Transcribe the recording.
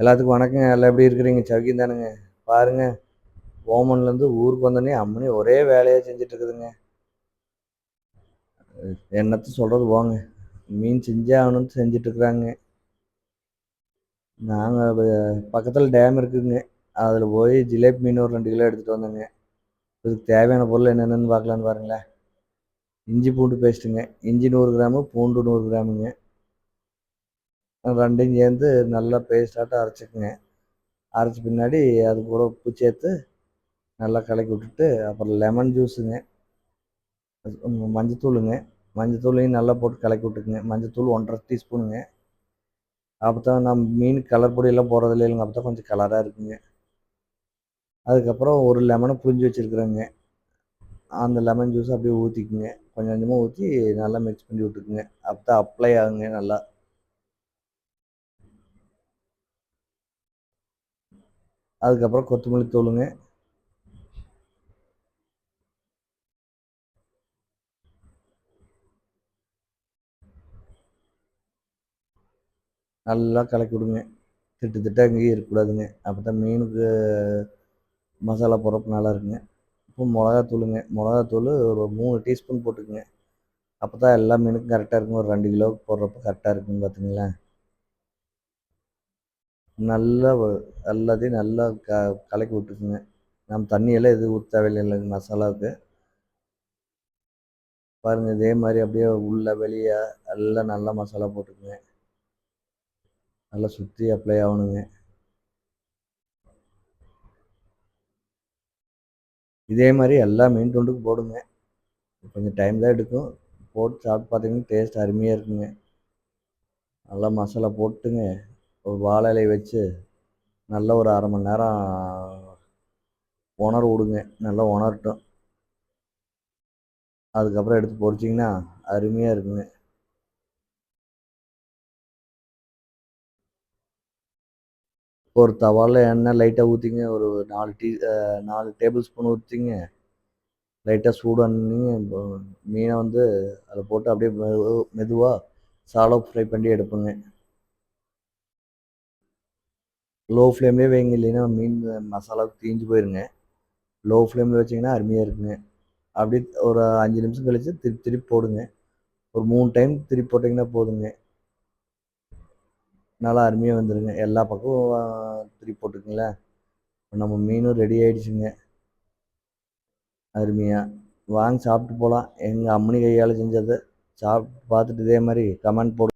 எல்லாத்துக்கும் வணக்கங்க. எல்லாம் எப்படி இருக்கிறீங்க? சவுக்கியம் தானுங்க. பாருங்க. ஓமன்லேருந்து ஊருக்கு வந்தோடனே அம்மனி ஒரே வேலையாக செஞ்சுட்டு இருக்குதுங்க என்னத்த சொல்கிறது போங்க. மீன் செஞ்சே ஆகணும்னு செஞ்சிட்ருக்குறாங்க. நாங்கள் பக்கத்தில் டேம் இருக்குதுங்க. அதில் போய் ஜிலேபி மீன் ஒரு ரெண்டு கிலோ எடுத்துகிட்டு வந்தோங்க. இதுக்கு தேவையான பொருள் என்னென்னு பார்க்கலான்னு பாருங்களேன். இஞ்சி பூண்டு பேஸ்ட்டுங்க இஞ்சி நூறு கிராமு பூண்டு நூறு கிராமுங்க. ரெண்டையும் சேர்ந்து நல்லா பேஸ்டாட்டம் அரைச்சிக்குங்க. அரைச்ச பின்னாடி அது கூட உப்பு சேர்த்து நல்லா கலக்கி விட்டுட்டு அப்புறம் லெமன் ஜூஸுங்க மஞ்சத்தூளுங்க. மஞ்சத்தூளையும் நல்லா போட்டு கலக்கி விட்டுக்குங்க. மஞ்சத்தூள் ஒன்றரை டீஸ்பூனுங்க. அப்போ தான் நம்ம மீன் கலர் பொடியெல்லாம் போடுறது இல்லைங்க. அப்போ தான் கொஞ்சம் கலராக இருக்குங்க. அதுக்கப்புறம் ஒரு லெமனை புரிஞ்சு வச்சுருக்குறேங்க. அந்த லெமன் ஜூஸ் அப்படியே ஊற்றிக்குங்க கொஞ்சம் கொஞ்சமாக ஊற்றி நல்லா மிக்ஸ் பண்ணி விட்டுக்குங்க. அப்போ தான் அப்ளை ஆகுங்க நல்லா. அதுக்கப்புறம் கொத்தமல்லி தூளுங்க. நல்லா கலக்கி விடுங்க. திட்டு திட்டாக அங்கேயும் இருக்கக்கூடாதுங்க. அப்போ தான் மீனுக்கு மசாலா போடுறப்ப நல்லா இருக்குங்க. இப்போ மிளகாத்தூளுங்க. மிளகாத்தூள் ஒரு மூணு டீஸ்பூன் போட்டுக்குங்க. அப்போ தான் எல்லா மீனுக்கும் கரெக்டாக இருக்கும். ஒரு ரெண்டு கிலோவுக்கு போடுறப்ப கரெக்டாக இருக்குங்க பார்த்துங்களேன் நல்லா எல்லாத்தையும் நல்லா க கலக்கி விட்டுக்குங்க. நம்ம தண்ணியெல்லாம் எதுவும் ஊற்ற இல்லைங்க மசாலாவுக்கு. பாருங்கள் இதே மாதிரி அப்படியே உள்ள வெளியே எல்லாம் நல்லா மசாலா போட்டுக்குங்க. நல்லா சுற்றி அப்ளை ஆகணுங்க. இதே மாதிரி எல்லா மீன் துண்டுக்கும் போடுங்க. கொஞ்சம் டைம் தான் எடுக்கும். போட்டு சாப்பிட்டு பார்த்தீங்கன்னா டேஸ்ட் அருமையாக இருக்குங்க. நல்லா மசாலா போட்டுங்க ஒரு வாழை இலையை வச்சு நல்ல ஒரு அரை மணி நேரம் உணர் விடுங்க நல்லா உணரட்டும். அதுக்கப்புறம் எடுத்து பொறிச்சிங்கன்னா அருமையாக இருக்குங்க. ஒரு தவாவில் எண்ணெய் லைட்டாக ஊற்றிங்க ஒரு நாலு டீ நாலு டேபிள் ஸ்பூன் ஊற்றிங்க லைட்டாக சூடு மீனை வந்து அதில் போட்டு அப்படியே மெதுவாக சாலோ ஃப்ரை பண்ணி எடுப்பேங்க. லோ ஃப்ளேம்லேயே வைங்க இல்லைன்னா மீன் மசாலாவுக்கு தீஞ்சு போயிருங்க. லோ ஃப்ளேமில் வச்சிங்கன்னா அருமையாக இருக்குங்க. அப்படி ஒரு அஞ்சு நிமிஷம் கழித்து திருப்பி திருப்பி போடுங்க. ஒரு மூணு டைம் திருப்பி போட்டிங்கன்னா போதுங்க. நல்லா அருமையாக வந்துடுங்க எல்லா பக்கமும் திருப்பி போட்டுக்குங்களேன். நம்ம மீனும் ரெடி ஆகிடுச்சுங்க அருமையாக வாங்க சாப்பிட்டு போகலாம் எங்கள் அம்மனி கையால் செஞ்சதை சாப்பிட்டு பார்த்துட்டு இதே மாதிரி கமெண்ட் போடு